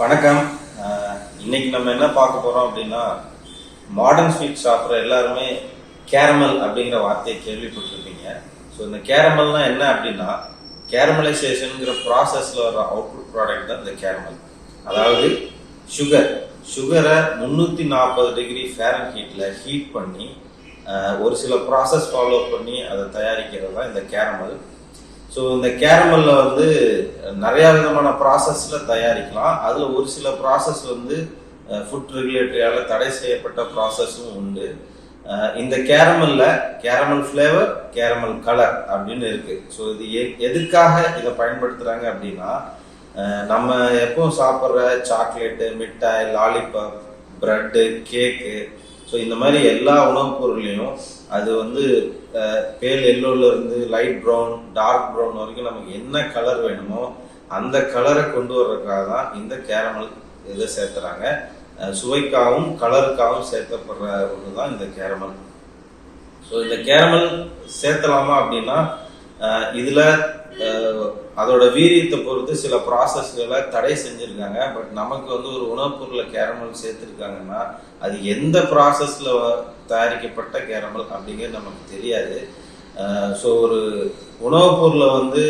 வணக்கம். இன்னைக்கு நம்ம என்ன பார்க்க போறோம் அப்படின்னா மாடர்ன் ஸ்வீட் சாப்பிட்ற எல்லாருமே கேரமல் அப்படிங்கிற வார்த்தையை கேள்விப்பட்டிருப்பீங்க. ஸோ இந்த கேரமல்னா என்ன அப்படின்னா கேரமலைசேஷனுங்கிற ப்ராசஸில் வர அவுட்புட் ப்ராடக்ட் தான் இந்த கேரமல் அதாவது சுகர் சுகரை முந்நூற்றி நாற்பது டிகிரி ஃபேரன் ஹீட்டில் ஹீட் பண்ணி ஒரு சில ப்ராசஸ் ஃபாலோ பண்ணி அதை தயாரிக்கிறது தான் இந்த கேரமல் ஸோ இந்த கேரமல்ல வந்து நிறைய விதமான ப்ராசஸ்ல தயாரிக்கலாம். அதுல ஒரு சில ப்ராசஸ் வந்து ஃபுட் ரெகுலேட்டரியால தடை செய்யப்பட்ட ப்ராசஸும் உண்டு. இந்த கேரமல்ல கேரமல் ஃப்ளேவர் கேரமல் கலர் அப்படின்னு இருக்கு. ஸோ இது எ- எதுக்காக இதை பயன்படுத்துறாங்க அப்படின்னா நம்ம எப்போ சாப்பிட்ற சாக்லேட்டு மிட்டாய் லாலிபாப் பிரெட்டு கேக்கு ஸோ இந்த மாதிரி எல்லா உணவுப் பொருள்லையும் அது வந்து பேல் எல்லோல இருந்து லைட் ப்ரௌன் டார்க் ப்ரௌன் வரைக்கும் நமக்கு என்ன கலர் வேணுமோ அந்த கலரை கொண்டு வர்றதுக்காக தான் இந்த கேரமல் இதை சேர்த்துறாங்க. சுவைக்காகவும் கலருக்காகவும் சேர்க்கப்படுற ஒன்று தான் இந்த கேரமல் ஸோ இந்த கேரமல் சேர்த்தலாமா அப்படின்னா இதில் அதோட வீரியத்தை பொறுத்து சில ப்ராசஸ்களை தடை செஞ்சுருக்காங்க. பட் நமக்கு வந்து ஒரு உணவுப் பொருளை கேரமல் சேர்த்துருக்காங்கன்னா அது எந்த ப்ராசஸில் தயாரிக்கப்பட்ட கேரமல் அப்படிங்கிறது நமக்கு தெரியாது. ஸோ ஒரு உணவுப் பொருளை வந்து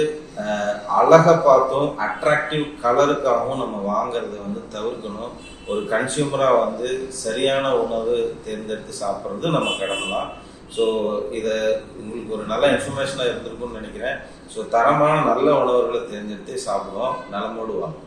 அழகை பார்த்தும் அட்ராக்டிவ் கலருக்காகவும் நம்ம வாங்குறத வந்து தவிர்க்கணும். ஒரு கன்சியூமராக வந்து சரியான உணவு தேர்ந்தெடுத்து சாப்பிட்றது நம்ம கடமை தான். ஸோ இதை உங்களுக்கு ஒரு நல்ல இன்ஃபர்மேஷனாக இருந்திருக்கும்னு நினைக்கிறேன். ஸோ தரமான நல்ல உணவுகளை தேர்ந்தெடுத்து சாப்பிடுவோம். நலமோடு வாங்க